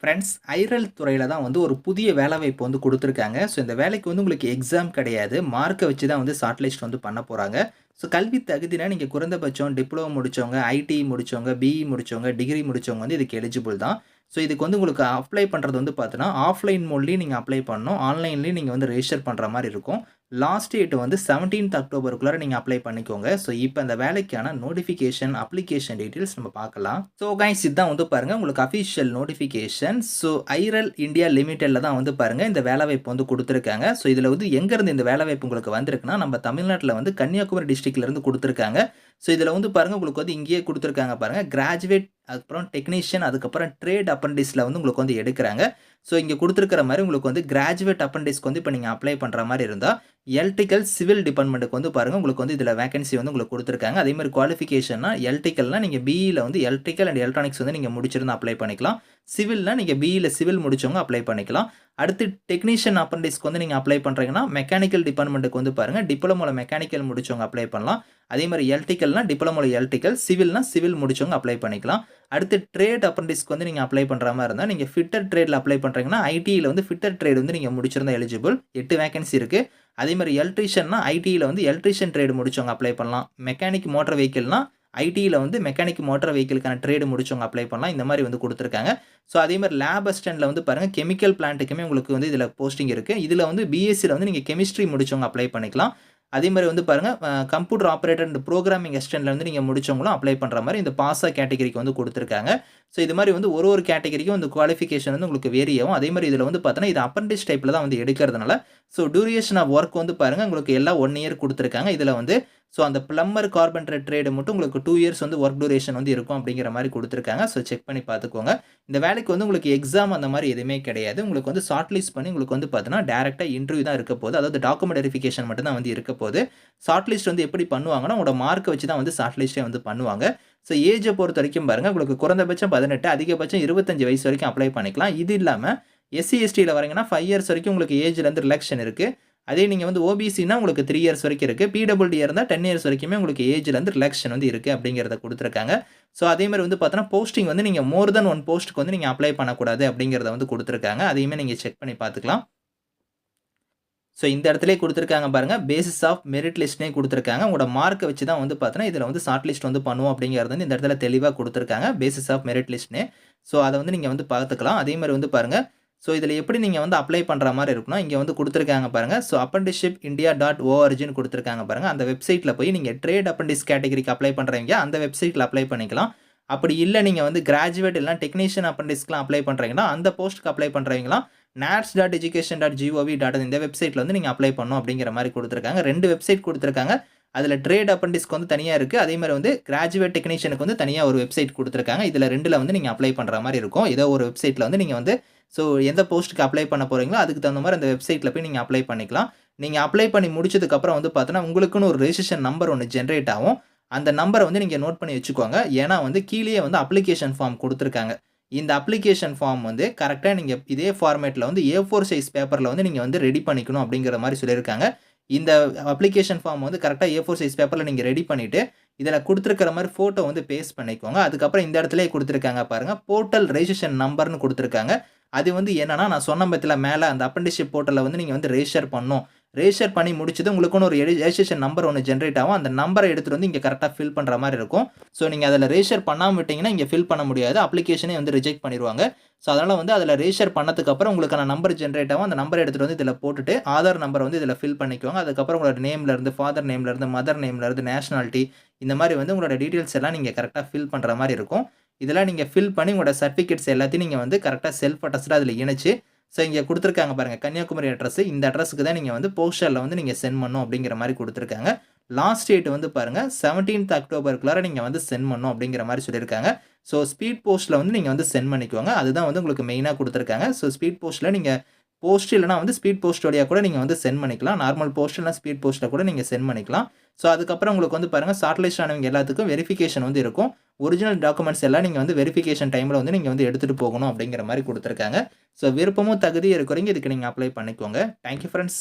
Friends ஐரல் துறையில் தான் வந்து ஒரு புதிய வேலைவாய்ப்பு வந்து கொடுத்துருக்காங்க. ஸோ இந்த வேலைக்கு வந்து உங்களுக்கு எக்ஸாம் கிடையாது. மார்க்கை வச்சு தான் வந்து ஷார்ட்லிஸ்ட் வந்து பண்ண போகிறாங்க ஸோ கல்வி தகுதினா நீங்கள் குறைந்தபட்சம் டிப்ளமோ முடித்தவங்க ஐடி முடித்தவங்க பிஇ முடித்தவங்க டிகிரி முடித்தவங்க வந்து இதுக்கு எலிஜிபிள் தான். ஸோ இதுக்கு வந்து உங்களுக்கு அப்ளை பண்ணுறது வந்து பார்த்தீங்கன்னா ஆஃப்லைன் மோட்லேயும் நீங்கள் அப்ளை பண்ணணும். ஆன்லைன்லேயும் நீங்கள் வந்து ரெஜிஸ்டர் பண்ணுற மாதிரி இருக்கும். லாஸ்ட் டேட் வந்து செவன்டீன்த் அக்டோபருக்குள்ளே நீங்கள் அப்ளை பண்ணிக்கோங்க. ஸோ இப்போ இந்த வேலைக்கான நோட்டிஃபிகேஷன் அப்ளிகேஷன் டீட்டெயில்ஸ் நம்ம பார்க்கலாம். ஸோ கைஸ் இதுதான் வந்து பாருங்கள் உங்களுக்கு official notification so IREL India லிமிட்டெடில் தான் வந்து பாருங்கள் இந்த வேலைவாய்ப்பு வந்து கொடுத்துருக்காங்க. ஸோ இதில் வந்து எங்கேருந்து இந்த வேலைவாய்ப்பு உங்களுக்கு வந்திருக்குன்னா நம்ம தமிழ்நாட்டில் வந்து கன்னியாகுமரி டிஸ்ட்ரிக்ட்லேருந்து கொடுத்துருக்காங்க. ஸோ இதில் வந்து பாருங்கள் உங்களுக்கு வந்து இங்கேயே கொடுத்துருக்காங்க பாருங்கள் கிராஜுவேட் அதுக்கப்புறம் டெக்னீஷியன் அதுக்கப்புறம் ட்ரேட் அப்ரண்டிஸில் வந்து உங்களுக்கு வந்து எடுக்கிறாங்க. ஸோ இங்கே கொடுத்துருக்கிற மாதிரி உங்களுக்கு வந்து கிராஜுவேட் அப்ரண்டிஸ்க்கு வந்து இப்போ நீங்கள் அப்ளை பண்ணுற மாதிரி இருந்தால் எலக்ட்ரிக்கல் சிவில் டிபார்ட்மெண்ட்டுக்கு வந்து பாருங்கள் உங்களுக்கு வந்து இதில் வேகன்சி வந்து உங்களுக்கு கொடுத்துருக்காங்க. அதே மாதிரி குவாலிஃபிகேஷன்னா எலக்ட்ரிக்கல்னால் நீங்கள் பிஇயில் வந்து எலக்ட்ரிக்கல் அண்ட் எலக்ட்ரானிக்ஸ் வந்து நீங்கள் முடிச்சிருந்து அப்ளை பண்ணிக்கலாம். சிவில்னா நீங்கள் பிஇயில் சிவில் முடிச்சவங்க அப்ளை பண்ணிக்கலாம். அடுத்து டெக்னீஷியன் அப்ரண்டிஸ்க்கு வந்து நீங்கள் அப்ளை பண்ணுறீங்கன்னா மெக்கானிக்கல் டிபார்ட்மெண்ட்டுக்கு வந்து பாருங்கள் டிப்ளமோவில் மெக்கானிக்கல் முடிச்சவங்க அப்ளை பண்ணலாம். அதே மாதிரி எலக்ட்ரிக்கல்னா டிப்ளமோவில் எலக்ட்ரிக்கல் சிவில்னா சிவில் முடிச்சவங்க அப்ளை பண்ணிக்கலாம். அடுத்து ட்ரேட் அப்ரண்டிஸ்க்கு வந்து நீங்கள் அப்ளை பண்ணுற மாதிரி இருந்தால் நீங்கள் ஃபிட்டர் ட்ரேடில் அப்ளை பண்ணுறீங்கன்னா ஐடியில் வந்து ஃபிட்டர் ட்ரேட் வந்து நீங்கள் முடிச்சிருந்தா எலிஜிபிள் எட்டு வேகன்சி இருக்குது அதே மாதிரி எலக்ட்ரிஷியன்னா ஐடியில் வந்து எலக்ட்ரிஷியன் ட்ரேடு முடிச்சவங்க அப்ளை பண்ணலாம். மெக்கானிக் மோட்டர் வெஹிக்கிள்னா ஐடியில் வந்து மெக்கானிக் மோட்டர் வெஹிக்கிளுக்கான ட்ரேடு முடிச்சவங்க அப்ளை பண்ணலாம். இந்த மாதிரி வந்து கொடுத்துருக்காங்க. ஸோ அதே மாதிரி லேப் அசிஸ்டண்ட்டில் வந்து பாருங்கள் கெமிக்கல் பிளான்ட்டுக்குமே உங்களுக்கு வந்து இதில் போஸ்டிங் இருக்குது இதில் வந்து பிஎஸ்சியில் வந்து நீங்கள் கெமிஸ்ட்ரி முடிச்சவங்க அப்ளை பண்ணிக்கலாம். அதே மாதிரி வந்து பாருங்கள் கம்ப்யூட்டர் ஆப்ரேட்டர் அண்ட் ப்ரோக்ராமிங் அசிஸ்டன்ட்ல வந்து நீங்கள் முடிச்சவங்களும் அப்ளை பண்ணுற மாதிரி இந்த பாஸா கேட்டகரிக்கு வந்து கொடுத்துருக்காங்க. ஸோ இது மாதிரி வந்து ஒரு ஒரு கேட்டகரிக்கும் வந்து குவாலிஃபிகேஷன் வந்து உங்களுக்கு வேரியாகும் ஆகும். அதே மாதிரி இதில் வந்து பார்த்தோன்னா இது அப்ரண்டிஸ் டைப்பில் தான் வந்து எடுக்கிறதுனால ஸோ டியூரேஷன் ஆஃப் ஒர்க் வந்து பாருங்கள் உங்களுக்கு எல்லாம் ஒன் இயர் கொடுத்துருக்காங்க. இதில் வந்து ஸோ அந்த பிளம்பர் கார்பெண்டர் ட்ரேடு மட்டும் உங்களுக்கு டூ இயர்ஸ் வந்து ஒர்க் டூரேஷன் வந்து இருக்கும் அப்படிங்கிற மாதிரி கொடுத்துருக்காங்க. ஸோ செக் பண்ணி பார்த்துக்கோங்க. இந்த வேலைக்கு வந்து உங்களுக்கு எக்ஸாம் அந்த மாதிரி எதுவுமே கிடையாது. உங்களுக்கு வந்து ஷார்ட் லிஸ்ட் பண்ணி உங்களுக்கு வந்து பார்த்தீங்கன்னா டேரெக்டாக இன்டர்வியூ தான் இருக்க போகுது. அதாவது டாக்குமெண்ட் வெரிஃபிகேஷன் மட்டும் தான் வந்து இருக்க போகுது. ஷார்ட் லிஸ்ட் வந்து எப்படி பண்ணுவாங்கன்னா உங்களோட மார்க்கை வச்சு தான் வந்து ஷார்ட் லிஸ்ட்டே வந்து பண்ணுவாங்க. ஸோ ஏஜை பொறுத்த வரைக்கும் பாருங்கள் உங்களுக்கு குறைந்தபட்சம் பதினெட்டு அதிகபட்சம் இருபத்தஞ்சு வயசு வரைக்கும் அப்ளை பண்ணிக்கலாம். இது இல்லாமல் எஸ்சி எஸ்டியில் வரீங்கன்னா ஃபைவ் இயர்ஸ் வரைக்கும் உங்களுக்கு ஏஜ்லேருந்து ரிலாக்ஷன் இருக்குது அதே நீங்கள் வந்து ஓபிசினா உங்களுக்கு த்ரீ இயர்ஸ் வரைக்கும் இருக்குது பிடபிள்டி இருந்தால் டென் இயர்ஸ் வரைக்குமே உங்களுக்கு ஏஜ்லேருந்து ரிலாக்ஷன் வந்து இருக்குது அப்படிங்கிறத கொடுத்துருக்காங்க. ஸோ அதேமாதிரி வந்து பார்த்தோன்னா போஸ்டிங் வந்து நீங்கள் மோர் தென் ஒன் போஸ்ட்டுக்கு வந்து நீங்கள் அப்ளை பண்ணக்கூடாது அப்படிங்கிறத வந்து கொடுத்துருக்காங்க. அதையுமே நீங்கள் செக் பண்ணி பார்த்துக்கலாம். ஸோ இந்த இடத்துல கொடுத்துருக்காங்க பாருங்கள் பேசிஸ் ஆஃப் மெரிட் லிஸ்ட்னே கொடுத்துருக்காங்க. உங்களோட மார்க்கை வச்சு தான் வந்து பார்த்தோன்னா இதில் வந்து ஷார்ட் லிஸ்ட் வந்து பண்ணுவோம் அப்படிங்கிறது வந்து இந்த இடத்துல தெளிவாக கொடுத்துருக்காங்க. பேசிஸ் ஆஃப் மெரிட் லிஸ்ட்னே ஸோ அதை வந்து நீங்கள் வந்து பார்த்துக்கலாம். அதே மாதிரி வந்து பாருங்கள் ஸோ இதில் எப்படி நீங்கள் வந்து அப்ளை பண்ணுற மாதிரி இருக்கணும் இங்கே வந்து கொடுத்துருக்காங்க பாருங்கள் ஸோ அப்ரண்டிஷிப் இந்தியா டாட் ஓஆர்ஜின்னு கொடுத்துருக்காங்க பாருங்கள் அந்த வெப்சைட்டில் போய் நீங்கள் ட்ரேட் அப்ரண்டிஸ் கேட்டகரிக்கு அப்ளை பண்ணுறீங்க அந்த வெப்சைட்டில் அப்ளை பண்ணிக்கலாம். அப்படி இல்லை நீங்கள் வந்து கிராஜுவேட் இல்லை டெக்னீஷியன் அப்ரண்டிஸ்க்குலாம் அப்ளை பண்ணுறீங்கன்னா அந்த போஸ்ட்டுக்கு அப்ளை பண்ணுறீங்களா NATS dot education dot gov dot இந்த வெப்சைட்டில் வந்து நீங்கள் அப்ளை பண்ணணும் அப்படிங்கிற மாதிரி கொடுத்துருக்காங்க. ரெண்டு வெப்சைட் கொடுத்துருக்காங்க. அதில் ட்ரேட் அப்ரண்டிஸ்க்கு வந்து தனியாக இருக்குது அதே மாதிரி வந்து கிராஜுவேட் டெக்னீஷியனுக்கு வந்து தனியாக ஒரு வெப்சைட் கொடுத்துருக்காங்க. இதில் ரெண்டில் வந்து நீங்கள் அப்ளை பண்ணுற மாதிரி இருக்கும். ஏதோ ஒரு வெப்சைட்டில் வந்து நீங்கள் வந்து ஸோ எந்த போஸ்ட்டுக்கு அப்ளை பண்ண போகிறீங்களோ அதுக்கு தகுந்த மாதிரி அந்த வெப்சைட்டில் போய் நீங்கள் அப்ளை பண்ணிக்கலாம். நீங்கள் அப்ளை பண்ணி முடிச்சதுக்கப்புறம் வந்து பார்த்தோன்னா உங்களுக்குன்னு ஒரு ரெஜிஸ்ட்ரேஷன் நம்பர் ஒன்று ஜென்ரேட் ஆகும். அந்த நம்பரை வந்து நீங்கள் நோட் பண்ணி வச்சுக்கோங்க. ஏன்னா வந்து கீழே வந்து அப்ளிகேஷன் ஃபார்ம் கொடுத்துருக்காங்க. இந்த அப்ளிகேஷன் ஃபார்ம் வந்து கரெக்டாக நீங்கள் இதே ஃபார்மேட்டில் வந்து ஏ ஃபோர் சைஸ் பேப்பரில் வந்து நீங்கள் வந்து ரெடி பண்ணிக்கணும் அப்படிங்கிற மாதிரி சொல்லியிருக்காங்க. இந்த அப்ளிகேஷன் ஃபார்ம் வந்து கரெக்டாக ஏ ஃபோர் சைஸ் பேப்பரில் நீங்கள் ரெடி பண்ணிவிட்டு இதில் கொடுத்துருக்கிற மாதிரி ஃபோட்டோ வந்து பேஸ்ட் பண்ணிக்கோங்க. அதுக்கப்புறம் இந்த இடத்துல கொடுத்துருக்காங்க பாருங்கள் போர்ட்டல் ரெஜிஸ்ட்ரேஷன் நம்பர்னு கொடுத்துருக்காங்க. அது வந்து என்னென்னா நான் சொன்ன பற்றியில் மேலே அந்த அப்ரண்டிஷிப் போர்ட்டலில் வந்து நீங்கள் வந்து ரெஜிஸ்டர் பண்ணும் ரெஜிஸ்டர் பண்ணி முடிச்சது உங்களுக்குன்னு ஒரு ரெஜிஸ்ட்ரேஷன் நம்பர் ஒன்று ஜென்ரேட் ஆகும். அந்த நம்பரை எடுத்துகிட்டு வந்து இங்கே கரெக்டாக ஃபில் பண்ணுற மாதிரி இருக்கும். ஸோ நீங்கள் அதில் ரெஜிஸ்டர் பண்ணாமல் விட்டிங்கன்னா இங்கே ஃபில் பண்ண முடியாது. அப்ளிகேஷனே வந்து ரிஜெக்ட் பண்ணிடுவாங்க. ஸோ அதனால் வந்து அதில் ரெஜிஸ்டர் பண்ணதுக்கப்புறம் உங்களுக்கான நம்பர் ஜென்ரேட் ஆகும். அந்த நம்பர் எடுத்துகிட்டு வந்து இதில் போட்டுட்டு ஆதார் நம்பர் வந்து இதில் ஃபில் பண்ணிக்குவாங்க. அதுக்கப்புறம் உங்களோட நேம்லேருந்து ஃபாதர் நேம்லேருந்து மதர் நேம்லேருந்து நேஷனாலிட்டி இந்த மாதிரி வந்து உங்களோட டீட்டெயில்ஸ் எல்லாம் நீங்கள் கரெக்டாக ஃபில் பண்ணுற மாதிரி இருக்கும். இதெல்லாம் நீங்கள் ஃபில் பண்ணி உங்களோட சர்டிஃபிகேட்ஸ் எல்லாத்தையும் நீங்கள் வந்து கரெக்டாக செல்ஃப் அட்டஸ்டாக அதில் இணைச்சு ஸோ இங்கே கொடுத்துருக்காங்க பாருங்கள் கன்னியாகுமரி அட்ரஸ் இந்த அட்ரஸுக்கு தான் நீங்கள் வந்து போஸ்டரில் வந்து நீங்கள் சென்ட் பண்ணும் அப்படிங்கிற மாதிரி கொடுத்துருக்காங்க. லாஸ்ட் டேட் வந்து பாருங்கள் செவன்டீன்த் அக்டோபருக்குள்ளார நீங்கள் வந்து சென்ட் பண்ணும் அப்படிங்கிற மாதிரி சொல்லியிருக்காங்க. ஸோ ஸ்பீட் போஸ்ட்டில் வந்து நீங்கள் வந்து சென்ட் பண்ணிக்கோங்க. அதுதான் வந்து உங்களுக்கு மெயினாக கொடுத்துருக்காங்க. ஸோ ஸ்பீட் போஸ்ட்டில் நீங்கள் போஸ்ட் இல்லைனா வந்து ஸ்பீட் போஸ்ட் வழியாக கூட நீங்கள் வந்து சென்ட் பண்ணிக்கலாம். நார்மல் போஸ்ட் இல்லைனா ஸ்பீட் போஸ்ட்டில் கூட நீங்கள் சென்ட் பண்ணிக்கலாம். ஸோ அதுக்கப்புறம் உங்களுக்கு வந்து பாருங்கள் ஷார்ட்லிஸ்ட் ஆனவங்க எல்லாத்துக்கும் வெரிஃபிகேஷன் வந்து இருக்கும். ஒரிஜினல் டாக்குமெண்ட்ஸ் எல்லாம் நீங்கள் வந்து வெரிஃபிகேஷன் டைமில் வந்து நீங்கள் வந்து எடுத்துகிட்டு போகணும் அப்படிங்கிற மாதிரி கொடுத்துருக்காங்க. ஸோ விருப்பமும் தகுதி இருக்கிறீங்க இதுக்கு நீங்கள் அப்ளை பண்ணிக்கோங்க. Thank you friends